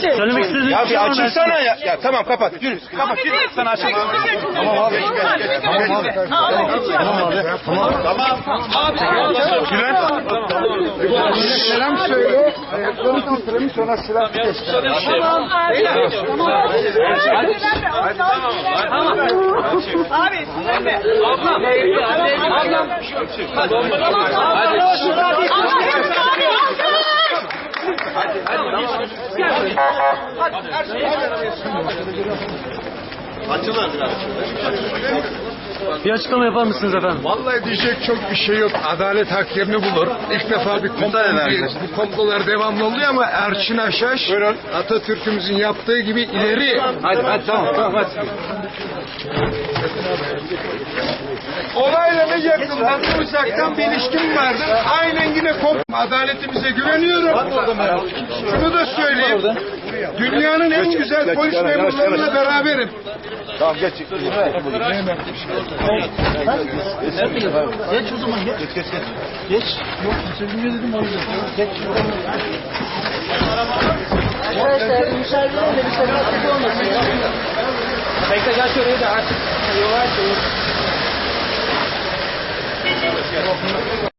Söylemek istediğiniz Ya bir şey açılsana ya. Ya tamam kapat. Yürü. Kapat. Yürü. Sana açayım. Tamam abi. Tamam abi. Tamam abi. Tamam. Selam söyle. Ayaklarını kaldırın sonra silah göster. Abi size mi? Bir açıklama yapar mısınız efendim? Vallahi diyecek çok bir şey yok. Adalet hak yerini bulur. İlk defa bir komplo. Bu komplolar devamlı oluyor ama Erçin Aşaş Atatürk'ümüzün yaptığı gibi ileri. Hadi hadi tamam tamam hadi. Olayla ne yakından ne uzaktan bir ilişkim vardır. Aynen komplo. Adaletimize güveniyorum. Şunu da söyleyeyim. Dünyanın en güzel polis memurlarıyla beraberim. Tamam geç. Geç o zaman geç. Geç geç geç. Geç. Yok söylemiyor dedim o yüzden. Geç. Arkadaşlar müsaade de bir sakatlık olmasın ya. Bekle gel şuraya da artık yavaş yavaş.